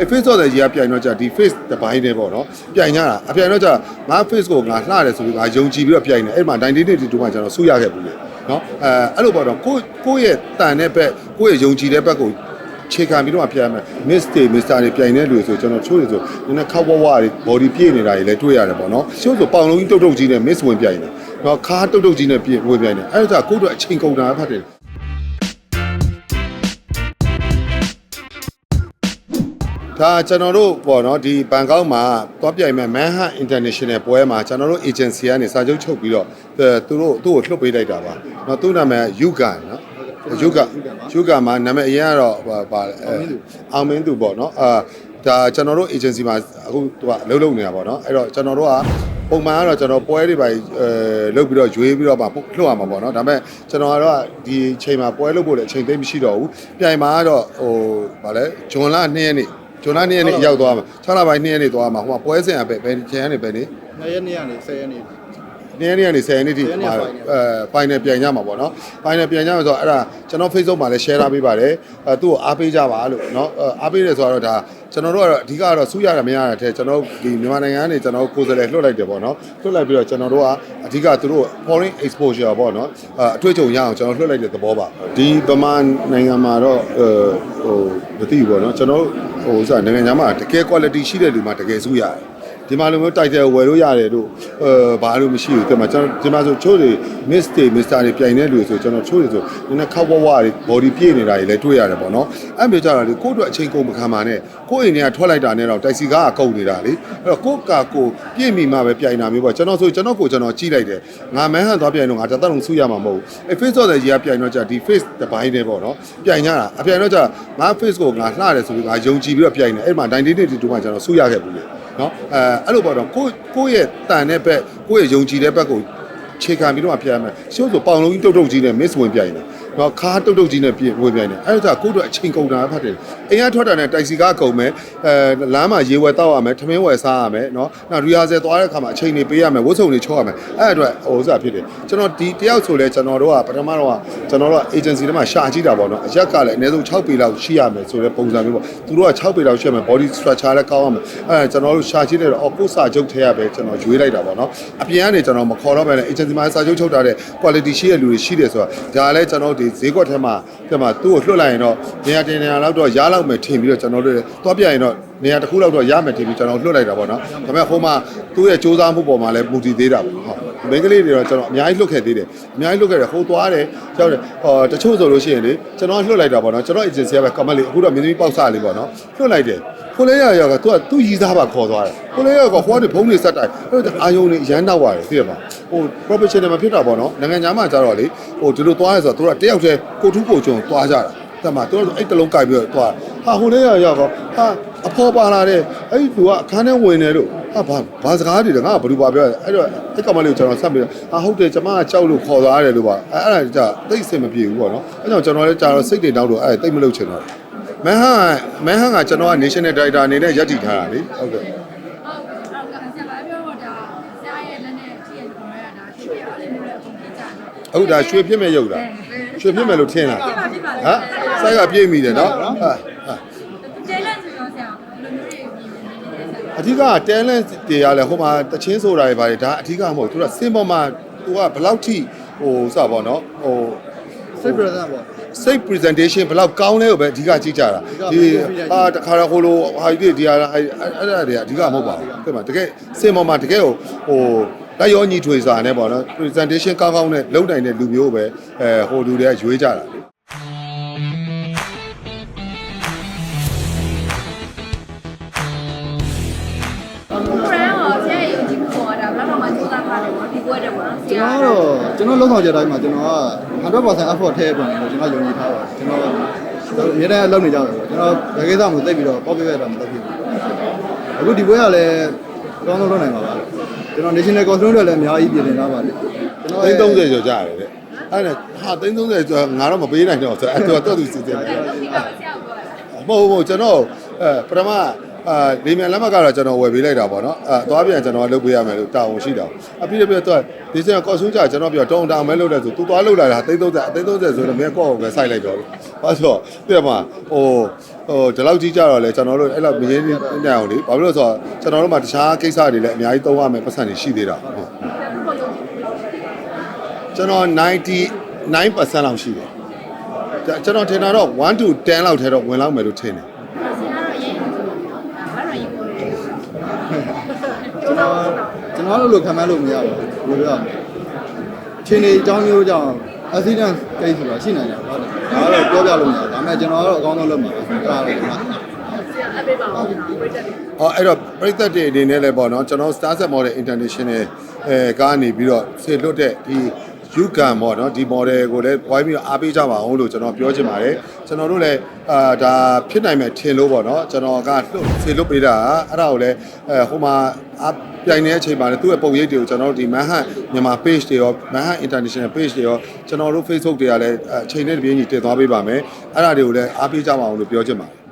အဲ face တော့တဲ့ကြီးကပြိုင်တော့ကြာဒီ face တစ်ပိုင်းနဲ့ပေါ့နော်ပြိုင်ကြတာအပြိုင်တော့ကြာငါ face ကိုငါလှတယ်ဆိုပြီးငါယုံကြည်ပြီးတော့ပြိုင်တယ်အဲ့မှာ1982မှာကျွန်တော်ဆူရခဲ့ဘူးလေနော်အဲအဲ့လိုပေါ့တော့ကိုကိုယ့်ရဲ့တန်တဲ့ဘက်ကိုယ့်ရဲ့ယုံကြည်တဲ့ဘက်ကိုခြေခံပြီးတော့ပြိုင်မယ် miss တွေ mister တွေပြိုင်နေလူတွေဆိုကျွန်တော်ချိုးတွေဆိုနည်းနည်းခောက်ဝဝတွေ body ပြည့်နေတာတွေလည်းတွေ့ရတယ်ပေါ့နော်ချိုးဆိုပေါင်လုံးကြီးတုတ်တုတ်ကြီးနဲ့ miss ဝင်ပြိုင်တယ်နော်ခါတုတ်တုတ်ကြီးနဲ့ပြည့်ဝင်ပြိုင်တယ်အဲ့ဒါကြောင့်ကိုယ့်တို့အချိန်ကုန်တာဖတ်တယ် ဒါကျွန်တော်တို့ပေါ့နော်ဒီဘန်ကောက်မှာသွားပြိုင်မဲ့ Manhattan International ပွဲမှာကျွန်တော်တို့ agency ကနေစာချုပ်ချုပ်ပြီးတော့အဲသူတို့သူ့ကိုလှုပ်ပေးလိုက်တာပါ။နော်သူ့နာမည် Yugan နော်။ Yugan Yugan မှာနာမည်အရင်ကတော့ဟိုပါအဲအောင်မင်းသူပေါ့နော်။အာဒါကျွန်တော်တို့ agency မှာအခုသူကအလုပ်လုပ်နေတာပေါ့နော်။အဲ့တော့ကျွန်တော်တို့ကပုံမှန်ကတော့ကျွန်တော်ပွဲတွေပါအဲလုပ်ပြီးတော့ရွေးပြီးတော့မှလှုပ်ရမှာပေါ့နော်။ဒါပေမဲ့ကျွန်တော်ကတော့ဒီချိန်မှာပွဲလုပ်ဖို့လည်းအချိန်သိမ်းမရှိတော့ဘူး။ပြိုင်မှာကတော့ဟိုဗာလဲဂျွန်လ2ရက်နေ့ ဂျွန်လ2ရက်နေ့ရောက်သွားမှာ6လပိုင်း2ရက်နေ့သွားမှာဟိုမှာပွဲစဉ်အပဲဘယ်ချိန်ကနေပဲနေနှစ်ရက်နေ့ကနေ10ရက်နေ့ နေ့နေ့ကနေ10နှစ်ထိအဲဖိုင်နယ်ပြန်ရမှာပေါ့နော်ဖိုင်နယ်ပြန်ရမှာဆိုတော့အဲ့ဒါကျွန်တော် Facebook မှာလည်း share ထားပေးပါတယ်အဲသူ့ကိုအားပေးကြပါလို့နော်အားပေးတယ်ဆိုတော့ဒါ ကျွန်တော်တို့ကတော့အဓိကကတော့စူးရတာမရတာတဲ့ကျွန်တော်ဒီမြန်မာနိုင်ငံကနေကျွန်တော်ကိုယ်စားလှယ်လွှတ်လိုက်တယ်ပေါ့နော်လွှတ်လိုက်ပြီးတော့ကျွန်တော်တို့ကအဓိကသူတို့ foreign exposure ပေါ့နော်အဲအတွေ့အကြုံရအောင်ကျွန်တော်လွှတ်လိုက်တဲ့သဘောပါဒီဗမာနိုင်ငံမှာတော့အဲဟိုမသိဘူးပေါ့နော်ကျွန်တော်ဟိုဥစားနိုင်ငံခြားမှာတကယ် quality ရှိတဲ့လူမှတကယ်စူးရတယ် ဒီမှာလိုမျိုး title ဝယ်လို့ရတယ်လို့အဲဘာလို့မရှိဘူးဒီမှာကျွန်တော်ဒီမှာဆိုချိုးတွေ miss တွေ mister တွေပြိုင်နေလူတွေဆိုကျွန်တော်ချိုးတွေဆိုနည်းနည်းခောက်ဝဝတွေ body ပြည့်နေတာတွေလည်းတွေ့ရတယ်ပေါ့နော်အဲ့မျိုးကြတာလေကိုယ့်အတွက်အချိန်ကုန်မခံပါနဲ့ကိုယ့်အိမ်ထဲကထွက်လိုက်တာနဲ့တော့တိုက်စီကားကကုန်နေတာလေအဲ့တော့ကိုယ့်ကာကိုပြည့်မိမှပဲပြိုင်တာမျိုးပေါ့ကျွန်တော်ဆိုကျွန်တော်ကိုကျွန်တော်ကြီးလိုက်တယ်ငါမန်းဟန်သွားပြိုင်တော့ငါတသက်လုံးဆူရမှာမဟုတ်ဘူးအဲ face တော့တဲ့ကြီးကပြိုင်တော့ကြာဒီ face တစ်ပိုင်းနဲ့ပေါ့နော်ပြိုင်ကြတာအပြိုင်တော့ကြာငါ face ကိုငါလှတယ်ဆိုပြီးငါယုံကြည်ပြီးတော့ပြိုင်တယ်အဲ့မှာ1982မှာကျွန်တော်ဆူရခဲ့ဘူးလေ နော်အဲအဲ့လိုပေါ့တော့ကိုကိုယ့်ရဲ့တန်တဲ့ဘက်ကိုယ့်ရဲ့ယုံကြည်တဲ့ဘက်ကိုခြေခံပြီးတော့ပြရမယ်ရှုပ်ဆိုပေါင်လုံးကြီးတုတ်တုတ်ကြီးနဲ့ miss ဝင်ပြိုင် တယ်နော်ခါတုတ်တုတ်ကြီးနဲ့ပြဝင်ပြိုင်တယ်အဲ့ဒါကြောင့်ကိုယ့်တို့အချိန်ကုန်တာဖတ်တယ်အိမ်ကထွက်တာနဲ့တိုက်စီကားကုန်မယ်အဲလမ်းမှာရေဝယ်တောက်ရမယ်ထမင်းဝယ်စားရမယ်နော်နောက်ရီယာဆယ်သွားတဲ့ခါမှာအချိန်တွေပေးရမယ်ဝတ်စုံတွေချောရမယ်အဲ့အတွက်ဟိုဥစားဖြစ်တယ်ကျွန်တော်ဒီတယောက်ဆိုလဲကျွန်တော်တို့ကပထမတော့ကျွန်တော်တို့က agency ထဲမှာရှာကြည့်တာပေါ့နော်အရက်ကလည်းအနည်းဆုံး6ပေလောက်ရှိရမယ်ဆိုတဲ့ပုံစံမျိုးပေါ့သူတို့က6ပေလောက်ရှိရမယ် body structure လည်းကောင်းရမယ်အဲကျွန်တော်တို့ရှာကြည့်တယ်တော့အော်ကိုစာချုပ်ထဲရပဲကျွန်တော်ရွေးလိုက်တာပေါ့နော်အပြင်ကနေကျွန်တော်မခေါ်တော့ပဲလေ agency မှာစာချုပ်ချုပ်ထားတဲ့ quality ရှိတဲ့လူတွေရှိတယ်ဆိုတော့ဒါလည်းကျွန်တော်တို့ဒီဈေးကွက်ထဲမှာဒီမှာသူ့ကိုလွှတ်လိုက်ရင်တော့နေရာတင်နေရာလောက်တော့ရားလောက်မယ်ထင်ပြီးတော့ကျွန်တော်တို့သွားပြရင်တော့နေရာတစ်ခုလောက်တော့ရမယ်ထင်ပြီးကျွန်တော်လွှတ်လိုက်တာပေါ့နော်ဒါပေမဲ့ဟိုမှာသူ့ရဲ့စူးစမ်းမှုပေါ်မှာလည်းမူတည်သေးတာပေါ့ဟုတ်မိန်းကလေးတွေတော့ကျွန်တော်အများကြီးလွတ်ခဲ့သေးတယ်အများကြီးလွတ်ခဲ့တယ်ဟိုသွားတယ်ကြောက်တယ်ဟောတချို့ဆိုလို့ရှိရင်လေကျွန်တော်လွတ်လိုက်တာပေါ့နော်ကျွန်တော် agency ကပဲ comment လေးအခုတော့မင်းသမီးပေါက်စားလေးပေါ့နော်လွတ်လိုက်တယ်ကိုလေးရရောကသူကသူ့ရည်သားပါခေါ်သွားတယ်ကိုလေးရကဟိုကနေဖုန်းတွေဆက်တိုက်အဲ့တော့အာယုံတွေရမ်းတော့ပါတယ်သိရပါဟို professional မှာဖြစ်တာပေါ့နော်နိုင်ငံခြားမှာကျတော့လေဟိုဒီလိုသွားရဆိုတော့သူကတယောက်တည်းကိုထူးကိုကြုံသွားကြတာတမသူတို့အဲ့တလုံးကြိုက်ပြီးတော့သွား ဟာဟိုလေးရရောကဟာအဖော်ပါလာတဲ့အဲ့ဒီသူကအခန်းထဲဝင်တယ်လို့ဟာဘာဘာစကားတွေလဲငါကဘယ်လိုပါပြောအဲ့တော့အဲ့ကောင်မလေးကိုကျွန်တော်ဆက်ပြီးဟာဟုတ်တယ်ကျွန်မကကြောက်လို့ခေါ်သွားရတယ်လို့ပါအဲ့အဲ့ဒါကြတိတ်အဆင်မပြေဘူးပေါ့နော်အဲ့ကြောင့်ကျွန်တော်လည်းကြာတော့စိတ်တွေတောက်လို့အဲ့တိတ်မလုပ်ချင်တော့မန်ဟန်မန်ဟန်ကကျွန်တော်က national director အနေနဲ့ရပ်တည်ထားတာလေဟုတ်ကဲ့ဟုတ်ကဲ့ဆရာပြောတော့ဒါဆရာရဲ့လက်နဲ့ကြည့်ရတော့ရတာဖြစ်ပြအဲ့လိုမျိုးလည်းပုံပြကြတယ်အခုဒါရွှေဖြစ်မဲ့ရုပ်လားရွှေဖြစ်မဲ့လို့ထင်လားဖြစ်ပါဖြစ်ပါဟမ်စိုက်ကပြေးမိတယ်နော်ဟာ အဓိက talent တွေကလည်းဟိုမှာတချင်းဆိုတာတွေပါတယ်ဒါအဓိကမဟုတ်သူကစင်ပေါ်မှာသူကဘယ်လောက်ထိဟိုစပါတော့နော်ဟိုစိတ် present ပေါ့စိတ် presentation ဘယ်လောက်ကောင်းလဲကိုပဲအဓိကကြည့်ကြတာဒီအာတခါတော့ဟိုလိုဟာဒီဒီဟာအဲ့အဲ့ဒါတွေကအဓိကမဟုတ်ပါဘူးတဲ့မှာတကယ်စင်ပေါ်မှာတကယ်ဟိုဟိုတိုက်ရောညီထွေစာနဲ့ပေါ့နော် presentation ကောင်းကောင်းနဲ့လုပ်နိုင်တဲ့လူမျိုးပဲအဲဟိုလူတွေကရွေးကြတာလေ ကျွန်ရာတော်ကတော့ကျွန်တော်လုံဆောင်ချက်တိုင်းမှာကျွန်တော်က100% effort ထည့်ပြန်တယ်ကျွန်တော်ယုံကြည်ထားပါတယ်ကျွန်တော်အများအားလုပ်နေကြတယ်ကျွန်တော်ဘယ်ကိစ္စမှသိပြီးတော့ပေါ့ပြပြတာမလုပ်ဖြစ်ဘူးအခုဒီဘွဲကလည်းကောင်းဆုံးလုပ်နိုင်ပါပါကျွန်တော် national control တွေလည်းအများကြီးပြင်နေသားပါတယ်ကျွန်တော်သိန်း30ကျော်ကြရတယ်တဲ့အဲ့ဒါဟာသိန်း30ကျော်ငါတော့မပေးနိုင်တော့ဆိုအဲ့တော့တော့သူစီစဉ်တယ်ဒီကဆရာပြောတာမဟုတ်ဘူးကျွန်တော်အဲပထမ အာလေမြန်လက်မှတ်ကတော့ကျွန်တော်ဝယ်ပေးလိုက်တာပေါ့နော်အာသွားပြန်ကျွန်တော်လုပ်ပေးရမယ်လို့တာဝန်ရှိတာအပြီးတော့ပြီးတော့ဒီစင်ကော့ဆွန်းကြကျွန်တော်ပြောတုံတောင်မဲလုပ်တယ်ဆိုသူသွားလုပ်လာတာအသိ30အသိ30ဆိုတော့မင်းကော့ကိုပဲစိုက်လိုက်တော့ဘာဆိုပြမှာဟိုဟိုဒီလောက်ကြီးကြတော့လေကျွန်တော်တို့အဲ့လောက်မရင်းနေအောင်လေဘာဖြစ်လို့ဆိုတော့ကျွန်တော်တို့မှာတခြားကိစ္စတွေလည်းအများကြီးသုံးရမယ်ပတ်စံတွေရှိသေးတာဟုတ်ကျွန်တော်99%လောက်ရှိတယ်ကျွန်တော်ထင်တာတော့1 to 10လောက်ထဲတော့ဝင်လောက်မယ်လို့ထင်တယ် ဆရာကတော့ရေးဘာလို့ရေးကိုလဲ ကျွန်တော် ကျွန်တော်တို့လိုခံမလို့မရဘူးဘယ်လိုပြောရမလဲအချိန်ကြီးအကြောင်းမျိုးကြောင့် accident case ဆိုတာရှိနိုင်တယ်ဟုတ်တယ်ဒါကတော့ပြောပြလို့မရဘူးဒါပေမဲ့ကျွန်တော်ကတော့အကောင်းဆုံးလုပ်မှာပါအဲ့ဒါလည်းဆရာအပေးပါဦးနော်ဝိတ်တက်အော်အဲ့တော့ပရိသတ်တွေအနေနဲ့လည်းပေါ့နော်ကျွန်တော် Star Set Model International အဲကားနေပြီးတော့ဆေလွတ်တဲ့ဒီ ယူကန်ပေါ့နော်ဒီ model ကိုလည်းဝိုင်းပြီးတော့အားပေးကြပါအောင်လို့ကျွန်တော်ပြောချင်ပါတယ်ကျွန်တော်တို့လည်းအာဒါဖြစ်နိုင်မယ်ထင်လို့ပေါ့နော်ကျွန်တော်ကလွတ်ဆေလွတ်ပေးတာအဲ့ဒါကိုလည်းအဲဟိုမှာအားပြိုင်နေတဲ့အချိန်မှာလည်းသူ့ရဲ့ပုံရိပ်တွေကိုကျွန်တော်တို့ဒီ Manhunt မြန်မာ page တွေရော Manhunt International page တွေရောကျွန်တော်တို့ Facebook တွေကလည်းအချိန်နဲ့တပြေးညီတင်သွားပေးပါမယ်အဲ့ဒါတွေကိုလည်းအားပေးကြပါအောင်လို့ပြောချင်ပါတယ်